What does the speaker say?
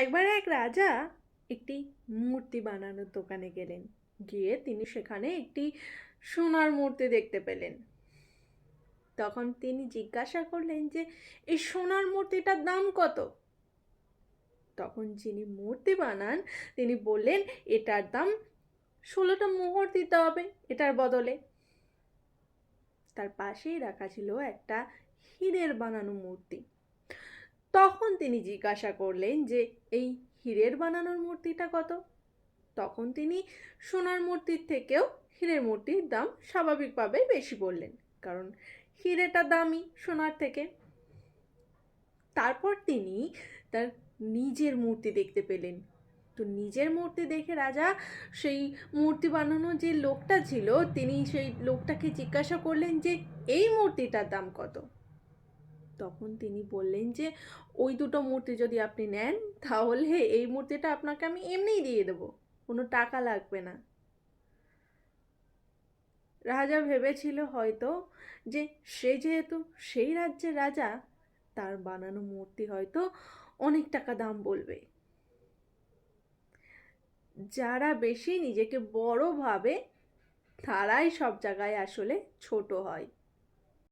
একবার এক রাজা একটি মূর্তি বানানোর দোকানে গেলেন। গিয়ে তিনি সেখানে একটি সোনার মূর্তি দেখতে পেলেন। তখন তিনি জিজ্ঞাসা করলেন যে, এই সোনার মূর্তিটার দাম কত? তখন যিনি মূর্তি বানান, তিনি বললেন, এটার দাম ষোলোটা মোহর দিতে হবে, এটার বদলে। তার পাশেই রাখা ছিল একটা হীরের বানানো মূর্তি। তখন তিনি জিজ্ঞাসা করলেন যে, এই হীরের বানানোর মূর্তিটা কত? তখন তিনি সোনার মূর্তির থেকেও হীরের মূর্তির দাম স্বাভাবিকভাবে বেশি বললেন, কারণ হীরেটা দামি সোনার থেকে। তারপর তিনি তার নিজের মূর্তি দেখতে পেলেন। তো নিজের মূর্তি দেখে রাজা সেই মূর্তি বানানো যে লোকটা ছিল, তিনি সেই লোকটাকে জিজ্ঞাসা করলেন যে, এই মূর্তিটার দাম কত? তখন তিনি বললেন যে, ওই দুটো মূর্তি যদি আপনি নেন, তাহলে এই মূর্তিটা আপনাকে আমি এমনিই দিয়ে দেবো, কোনো টাকা লাগবে না। রাজা ভেবেছিল হয়তো যে, সে যেহেতু সেই রাজ্যের রাজা, তার বানানো মূর্তি হয়তো অনেক টাকা দাম বলবে। যারা বেশি নিজেকে বড় ভাবে, তারাই সব জায়গায় আসলে ছোট হয়।